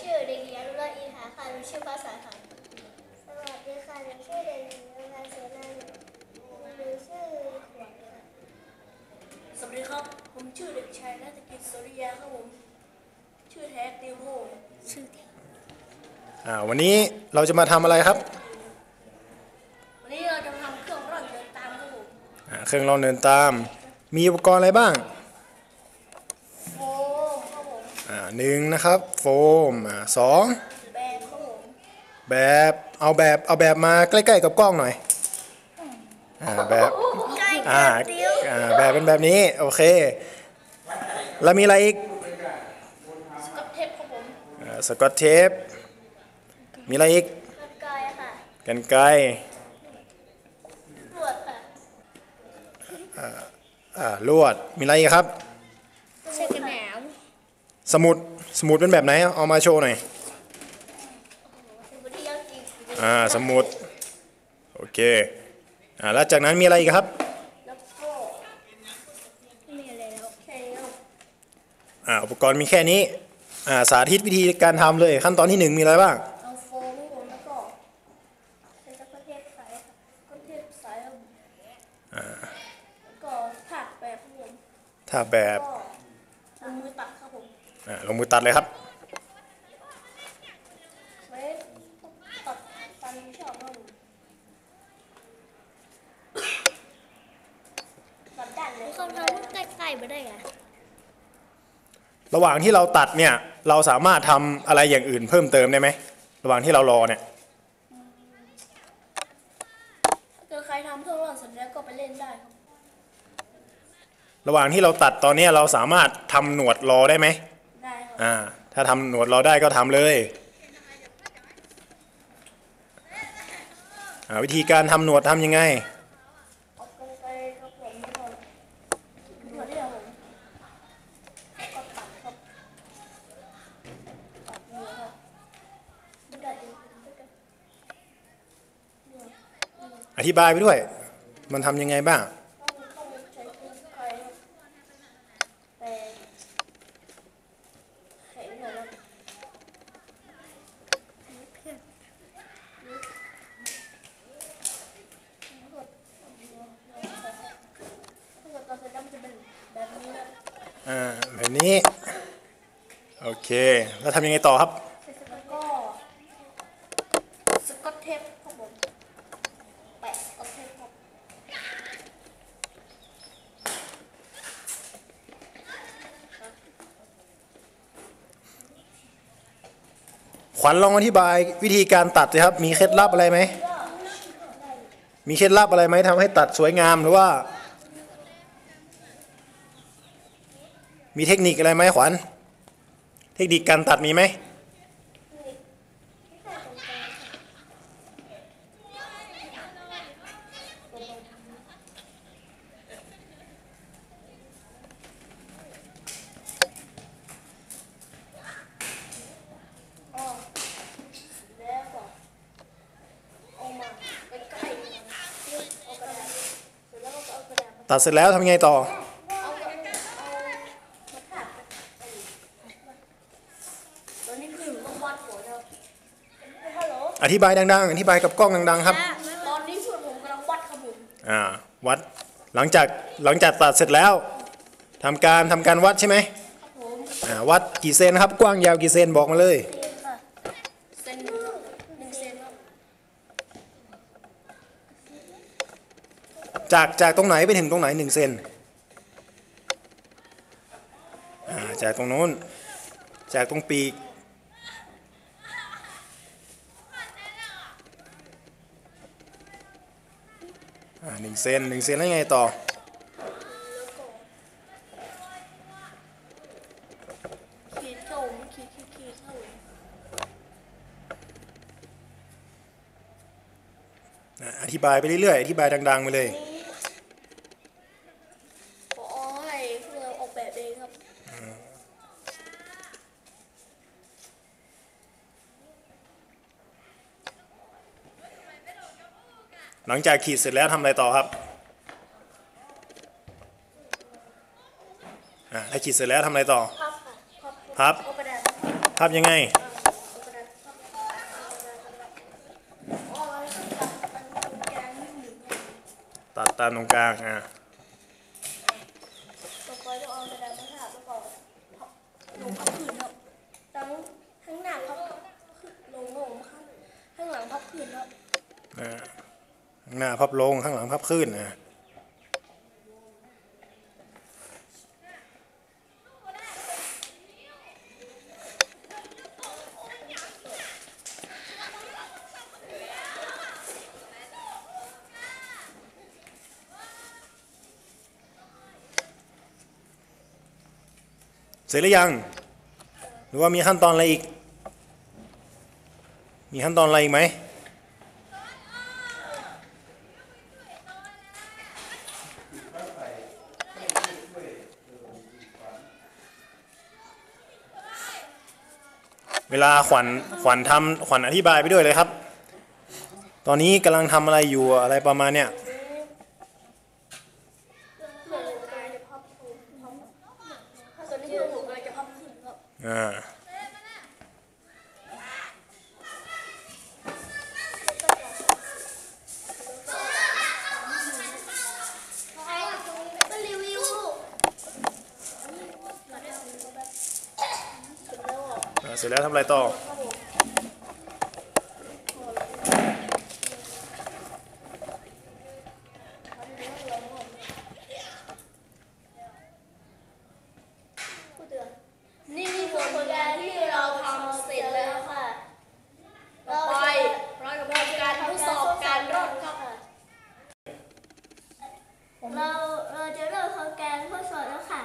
ชื่อเด็กหญิงอนุรักษ์อินหาค่ะหนูชื่อฟ้าใสค่ะสวัสดีค่ะหนูชื่อเด็กหญิงนภาเสนาหนูชื่อขวัญค่ะสวัสดีครับ ผมชื่อเด็กชายนัฐกิจสุริยาครับผม ชื่อแท้ติวโฮชื่อเด็กอ่าวันนี้เราจะมาทำอะไรครับ วันนี้เราจะมาทำเครื่องร่อนเดินตามครับผมอ่าเครื่องรองเดินตาม มีอุปกรณ์อะไรบ้าง โฟมครับผม อ่า หนึ่งนะครับโฟมอ่าสองแบนครับผมแบบเอาแบบเอาแบบมาใกล้ๆกับกล้องหน่อยอ่าแบบอ่าอ่าแบบเป็นแบบนี้โอเค แล้วมีอะไรอีกสกอตเทปครับผมอ่าสกอตเทปมีอะไรอีกกันไกลค่ะกันไกรตรวจค่ะอ่าลวดมีอะไรอีกครับ เช็คกันหนาว สมุดสมุดเป็นแบบไหน เอามาโชว์หน่อยสมุดที่ยากจริงอ่า สมุด โอเค อ่า แล้วจากนั้นมีอะไรอีกครับแล้วก็ไม่มีอะไรแล้วแค่นี้ครับ อ่า อุปกรณ์มีแค่นี้ อ่า สาธิตวิธีการทำเลย ขั้นตอนที่หนึ่งมีอะไรบ้าง เอาโฟมครับผมแล้วก็ใช้สกอตเทปใสครับสกอตเทปใสครับผมแล้วก็ถักแบบครับผมถ้าแบบ ก็ลงมือตัดครับผม อ่า ลงมือตัดเลยครับระหว่างที่เราตัดเนี่ย เราสามารถทำอะไรอย่างอื่นเพิ่มเติมได้ไหม ระหว่างที่เรารอเนี่ยเกิดใครทำเครื่องร่อนเสร็จแล้วก็ไปเล่นได้ระหว่างที่เราตัดตอนนี้เราสามารถทำหนวดรอได้ไหม อ่าถ้าทำหนวดเราได้ก็ทำเลยวิธีการทำหนวดทำยังไงอธิบายไปด้วย มันทำยังไงบ้างใช้กรรไกรครับแต่แข็งหน่อยครับถ้าเกิดตัดเสร็จแล้วมันจะเป็นแบบนี้ครับ อ่าแบบ นี้ โอเค แล้วทำยังไงต่อครับ แล้วก็สกอตเทปครับผมแปะสกอตเทปครับขวัญลองอธิบายวิธีการตัดสิครับ มีเคล็ดลับอะไรไหม มีเคล็ดลับอะไรไหมทำให้ตัดสวยงามหรือว่า มีเทคนิคอะไรไหมขวัญ เทคนิคการตัดมีไหม ตัดเสร็จแล้วทำยังไงต่อ เอากระดาษเอามาถักตอนนี้คือต้องวัดหัวนะครับฮัลโหล อธิบายดังๆ อธิบายกับกล้องดังๆ ครับ ตอนนี้เพื่อนผมกำลังวัดครับผมอ่า วัด หลังจากหลังจากตัดเสร็จแล้วทำการทำการวัดใช่ไหมครับผมอ่า วัดกี่เซนครับ กว้างยาวกี่เซนบอกมาเลยนี่ค่ะเซนหนึ่งหนึ่งเซนครับจากจากตรงไหนไปถึงตรงไหนหนึ่งเซนอ่า จากตรงโน้น จากตรงปีก หนึ่งเซนหนึ่งเซนแล้วไงต่อขีดเข้าผมขีดขีดขีดเข้าผมอะอธิบายไปเรื่อยๆ อธิบายดังๆไปเลย หลังจากขีดเสร็จแล้วทำอะไรต่อครับถ้าขีดเสร็จแล้วทำอะไรต่อพับพับยังไงตัดตามตรงกลางอะข้างหน้าพับลงลงข้างหลังพับขึ้นแล้ว หน้าพับลงข้างหลังพับขึ้นอ่าเสร็จหรือยัง หรือว่ามีขั้นตอนอะไรอีก มีขั้นตอนอะไรอีกไหม เวลาขวัญขวัญทำขวัญอธิบายไปด้วยเลยครับ ตอนนี้กำลังทำอะไรอยู่อะไรประมาณเนี้ยเหมือนกำลังจะพับพื้นพับถ้า เสร็จแล้วทำอะไรต่อนี่มีผลงานที่เราทำเสร็จแล้วค่ะต่อไปเราจะทำการทดสอบการรอดครับเราเราจะเริ่มทำการทดสอบแล้วค่ะ